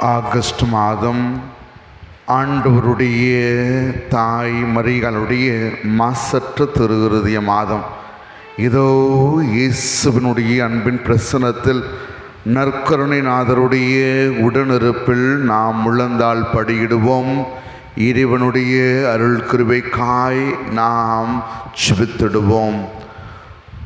August மாதம் ஆண்டவருடைய தாய் மரிகளுடைய மாசற்ற திருவிருதிய மாதம். இதோ இயேசுவினுடைய அன்பின் பிரசனத்தில் நற்கருணைநாதருடைய உடனிருப்பில் நாம் முழந்தால் படியிடுவோம். இறைவனுடைய அருள் கிருபைக்காய் நாம் சுபித்திடுவோம்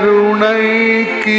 கருணைக்கு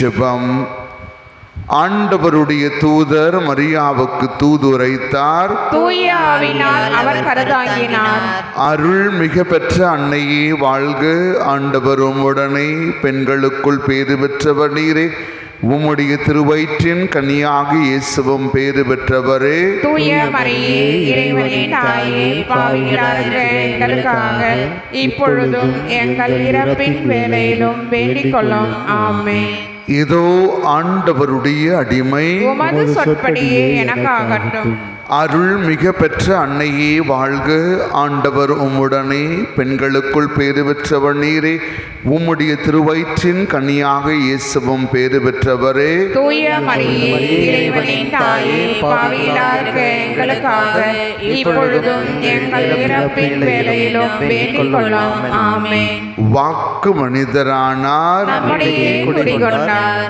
ஜெபம் ஆண்டவருடைய தூதர் மரியாவுக்கு தூதுரைத்தார். அருள் மிக பெற்ற அன்னையே வாழ்க. ஆண்டவரும் உடனே பெண்களுக்குள் பேறு பெற்றவர் நீரே. உம்முடைய திருவயிற்றின் கன்னியாக இயேசுவும் பேறு பெற்றவரே. தூய மரியே இறைவனின் தாயே பாவிகளாகிற எங்களுக்காக இப்பொழுதும் எங்கள் இறப்பின் வேலையிலும் வேண்டிக் கொள்ளும். ஆமென். இதோ ஆண்டவருடைய அடிமை. சொற்படியே எனக்காகட்டும். அருள் மிக பெற்ற அன்னையே வாழ்க. ஆண்டவர் உம்முடனே பெண்களுக்குள் பேறு பெற்றவர் நீரே. உம்முடைய திருவயிற்றின் கன்னியாக இயேசுவும் பேறு பெற்றவரே. வாக்கு மனிதரானார்.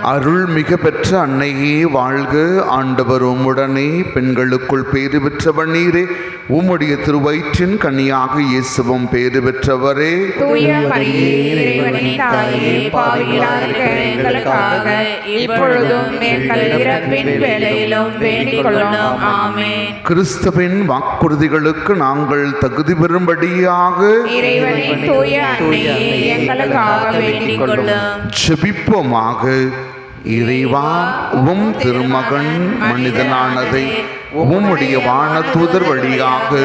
அருள் மிக பெற்ற அன்னையே வாழ்க. ஆண்டவர் உம்முடனே பெண்களுக்குள் பேறு பெற்றவர் நீரே. உம்முடைய திருவயிற்றின் கன்னியாக இயேசுவும் பேறு பெற்றவரே. கிறிஸ்துவின் வாக்குறுதிகளுக்கு நாங்கள் தகுதி பெறும்படியாக ஜெபிப்போமாக. இறைவா உம் திருமகன் மனிதனானதை உம்முடைய வான தூதர் வழியாக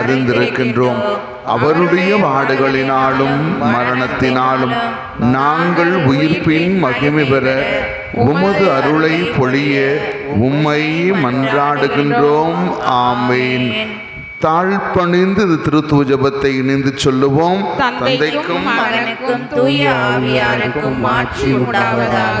அறிந்திருக்கின்றோம். அவருடைய வாடுகளினாலும் மரணத்தினாலும் நாங்கள் உயிர்ப்பின் மகிமை பெற உமது அருளை பொழிய உம்மை மன்றாடுகின்றோம். ஆமேன். தாழ்பணிந்து இது திருத்துவ ஜபத்தை இணைந்து சொல்லுவோம். தந்தைக்கும் மகனுக்கும் தூய ஆவியாருக்கும் மாற்றி உண்டாவதாக.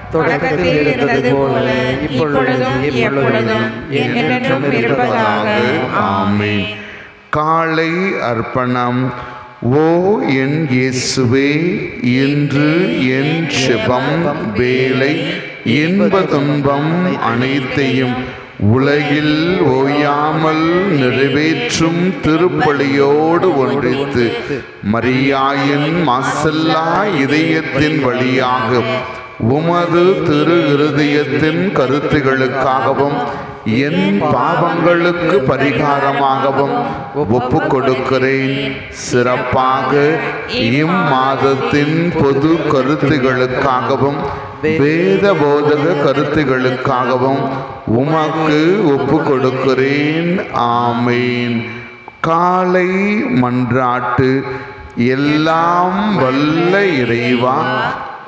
தொடக்கத்தில் இருந்தது போல இப்பொழுதும் எப்பொழுதும் என்றென்றும் இருப்பதாக. ஆமே காலை அர்ப்பணம். ஓ என் இயேசுவே இன்று என் சிவம் வேலை இன்ப துன்பம் அனைத்தையும் உலகில் ஓயாமல் நிறைவேற்றும் திருப்பலியோடு ஒன்றித்து மரியாயின் மாசல்லா இதயத்தின் வழியாகும் உமது திரு இருதயத்தின் கருத்துகளுக்காகவும் என் பாவங்களுக்கு பரிகாரமாகவும் ஒப்பு கொடுக்கிறேன். சிறப்பாக இம்மாதத்தின் பொது கருத்துகளுக்காகவும் வேத போதக கருத்துகளுக்காகவும் உமக்கு ஒப்பு கொடுக்கிறேன். ஆமேன். காலை மன்றாட்டு எல்லாம் வல்ல இறைவா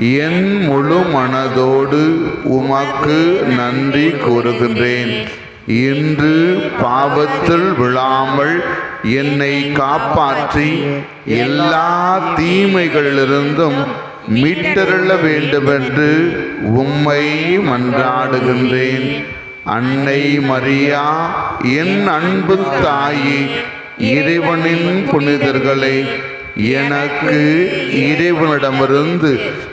என் முழு மனதோடு உமக்கு நன்றி கூறுகின்றேன். இன்று பாவத்தில் விழாமல் என்னை காப்பாற்றி எல்லா தீமைகளிலிருந்தும் மீட்டருள வேண்டுமென்று உம்மை மன்றாடுகின்றேன். அன்னை மரியா என் அன்பு தாயி இறைவனின் புனிதர்களே எனக்கு இறைவனிடமிருந்து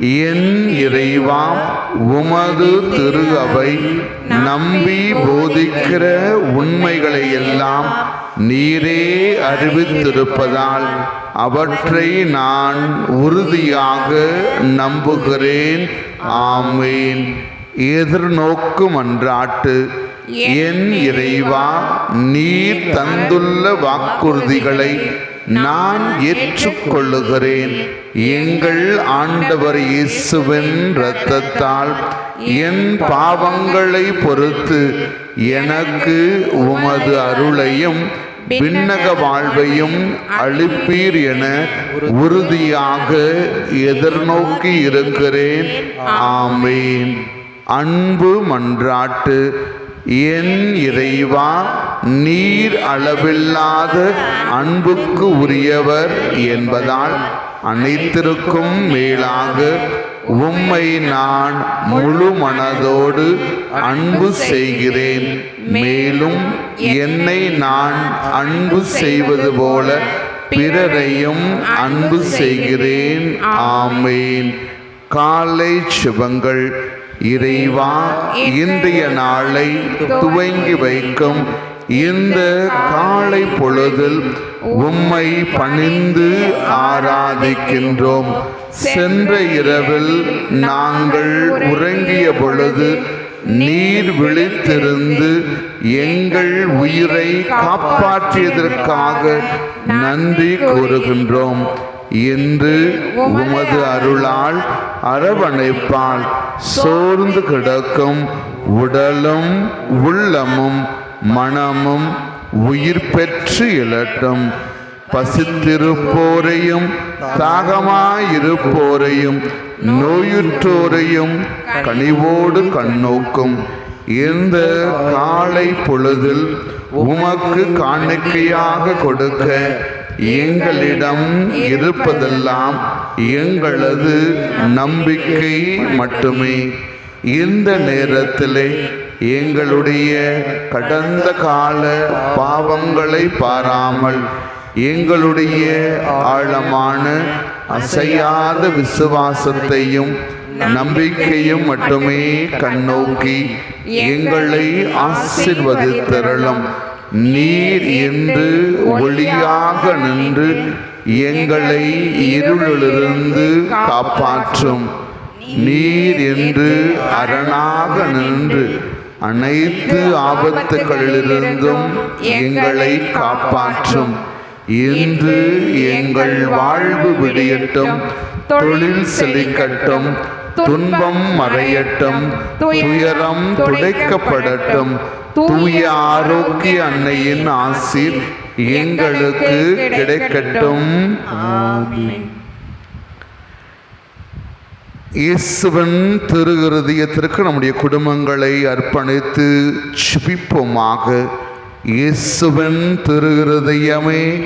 என் இறைவா உமது திரு அவை நம்பி போதிக்கிற உண்மைகளை எல்லாம் நீரே அறிவித்திருப்பதால் அவற்றை நான் உறுதியாக நம்புகிறேன். ஆமேன். எதிர்நோக்கு மன்றாட்டு என் இறைவா நீர் தந்துள்ள வாக்குறுதிகளை நான் ஏற்றுக்கொள்ளுகிறேன். எங்கள் ஆண்டவர் இயேசுவின் இரத்தத்தால் என் பாவங்களை பொறுத்து எனக்கு உமது அருளையும் விண்ணக வாழ்வையும் அளிப்பீர் என உறுதியாக எதிர்நோக்கி இருக்கிறேன். ஆமேன். அன்பு மன்றாட்டு என் இறைவா நீர் அளவில்லாத அன்புக்கு உரியவர் என்பதால் அனைத்திற்கும் மேலாக உம்மை நான் முழு மனதோடு அன்பு செய்கிறேன். மேலும் என்னை நான் அன்பு செய்வது போல பிறரையும் அன்பு செய்கிறேன். ஆமேன். காலை சுபங்கள். இறைவா இன்றைய நாளை துவங்கி வைக்கும் இந்த காலை பொழுதில் உம்மை பணிந்து ஆராதிக்கின்றோம். சென்ற இரவில் நாங்கள் உறங்கிய பொழுது நீர் விழித்திருந்து எங்கள் உயிரை காப்பாற்றியதற்காக நன்றி கூறுகின்றோம். என்று உமது அருளால் அரவணைப்பால் சோர்ந்து கிடக்கும் உடலும் உள்ளமும் மனமும் உயிர் பெற்று எழட்டும் பசித்திருப்போரையும் தாகமாயிருப்போரையும் நோயுற்றோரையும் கனிவோடு கண்ணோக்கும். இந்த காலை பொழுதில் உமக்கு காணிக்கையாக கொடுக்க எங்களிடம் இருப்பதெல்லாம் எங்களது நம்பிக்கை மட்டுமே. இந்த நேரத்திலே எங்களுடைய கடந்த கால பாவங்களை பாராமல் எங்களுடைய ஆழமான அசையாத விசுவாசத்தையும் நம்பிக்கையும் மட்டுமே கண்ணோக்கி எங்களை ஆசிர்வதித்தருளும் நீர் என்று ஒளியாக நின்று எங்களை இருளிலிருந்து காப்பாற்றும். நீர் என்று அரணாக நின்று அனைத்து ஆபத்துகளிலிருந்தும் எங்களை காப்பாற்றும். இன்று எங்கள் வாழ்வு விடியட்டும் தொழில் செழிக்கட்டும் துன்பம் மறையட்டும் துயரம் துடைக்கப்படட்டும். தூய ஆரோக்கிய அன்னையின் ஆசிர் எங்களுக்கு கிடைக்கட்டும். இயேசுவன் திரு இருதயத்திற்கு நம்முடைய குடும்பங்களை அர்ப்பணித்து சுபிப்போமாக இயேசுவன் திரு இருதயமே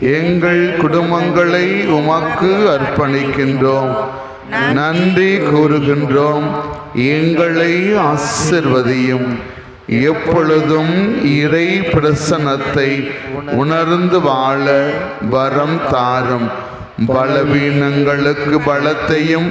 எங்கள் குடும்பங்களை உமக்கு அர்ப்பணிக்கின்றோம். நன்றி கூறுகின்றோம். எங்களை ஆசிர்வதியும். எப்பொழுதும் இறை பிரசன்னத்தை உணர்ந்து வாழ வரம் தாரும். பலவீனங்களுக்கு பலத்தையும்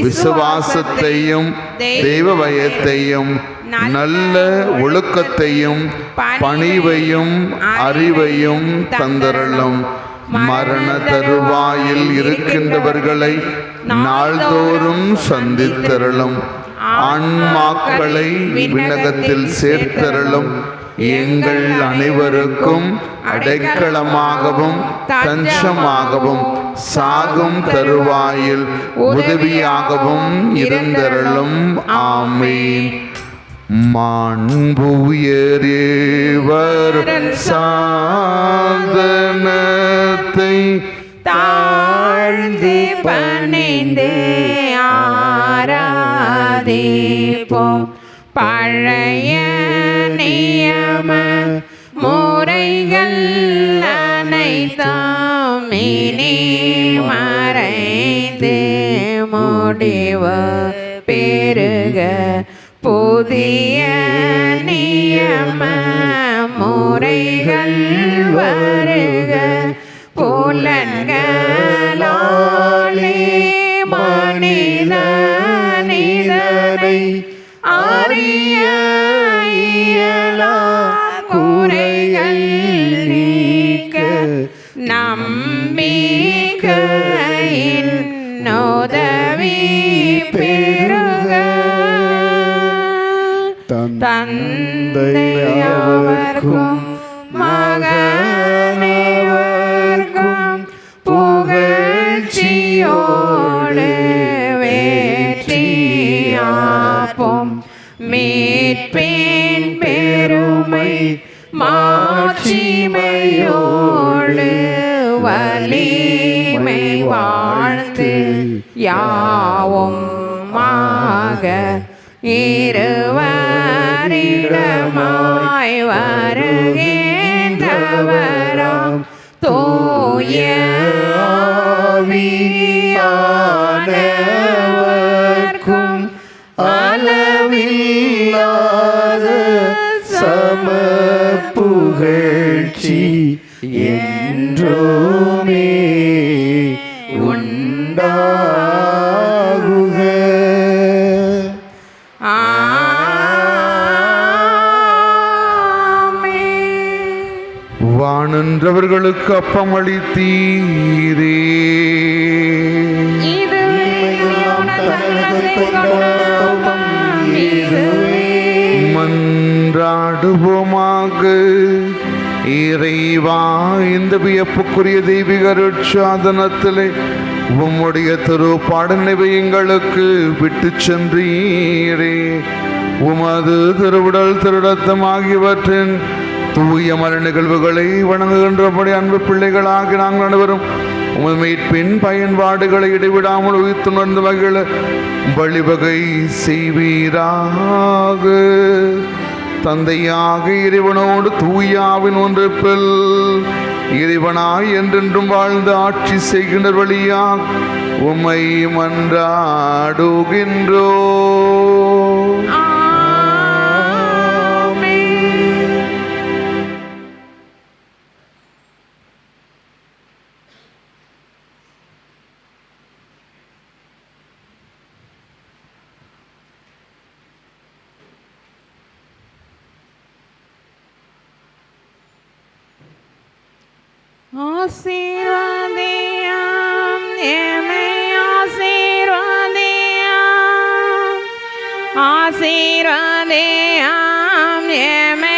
விசுவாசத்தையும் தெய்வ பயத்தையும் நல்ல ஒழுக்கத்தையும் பணிவையும் அறிவையும் தந்தரலும். மரண தருவாயில் இருக்கின்றவர்களை நாள்தோறும் சந்தித்தரலும். ஆன்மாக்களை விண்ணகத்தில் சேர்த்தரலும். எங்கள் அனைவருக்கும் அடைக்கலமாகவும் தஞ்சமாகவும் சாகும் தருவாயில் உதவியாகவும் இருந்தருளும். ஆமீன். மாண்புயரேவர் சாதனத்தை தாழ்ந்து பணிந்து ஆராதிப்போம். பழைய முடிவு பெருக புதிய நியம முறைகள் தந்தையவர்க்கும் மகனேவர்க்கும் புகழ்ச்சியோடு வேற்றியாப்போம் மீட்பின் பெருமை மாட்சிமையோடு வலிமை வாழ்த்து யாவும் மாக இருவர் இருவரிடமாய் வருகின்றவராம் இதுவே. மன்றாடுவோமாக. இறைவா இந்த வியப்புக்குரிய தெய்வீக அருட்சாதனத்திலே உம்முடைய திருப்பாடநிவை எங்களுக்கு விட்டு சென்றீரே. உமது திருவுடல் திருடத்தம் ஆகியவற்றின் தூய மர நிகழ்வுகளை வணங்குகின்றபடி அன்பு பிள்ளைகளாக நாங்கள் அனைவரும் உமது மீட்பின் பயன்பாடுகளை இடைவிடாமல் உயிர்த்துணர்ந்து வகையில் வழிவகை செய்வீராக. தந்தையாக இறைவனோடு தூயாவின் ஒன்றிப்பில் இறைவனாய் என்றென்றும் வாழ்ந்து ஆட்சி செய்கின்ற வழியாக உமை மன்றாடுகின்றோ ஆசீர்வதியாம் என்னை ஆசீர்வதியாம் ஆசீர்வதியாம் என்னை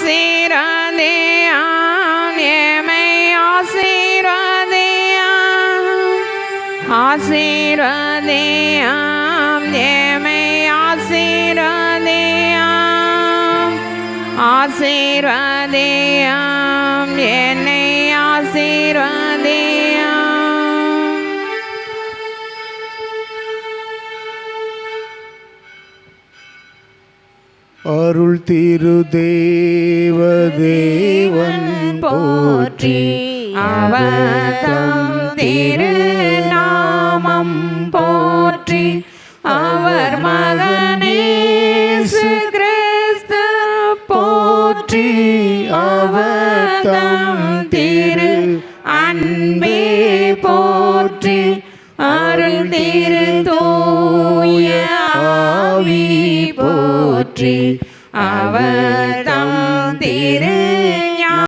ஆசீர்வதியாம் எமை ஆசீர்வதியாம் ஆசீர்வதியாம் எமை ஆசீர்வதியாம் ஆசீர்வதியாம் என்னை ஆசீர்வதியாம் அருள் திரு தேவ தேவன் போற்றி. அவதம் திருநாமம் போற்றி. அவர் மகனேசு கிறிஸ்து போற்றி. அவதம் திரு அன்பே போற்றி. அருள் திரு தூய ஆவி போற்றி. போற்றி அவர் தாம் திரு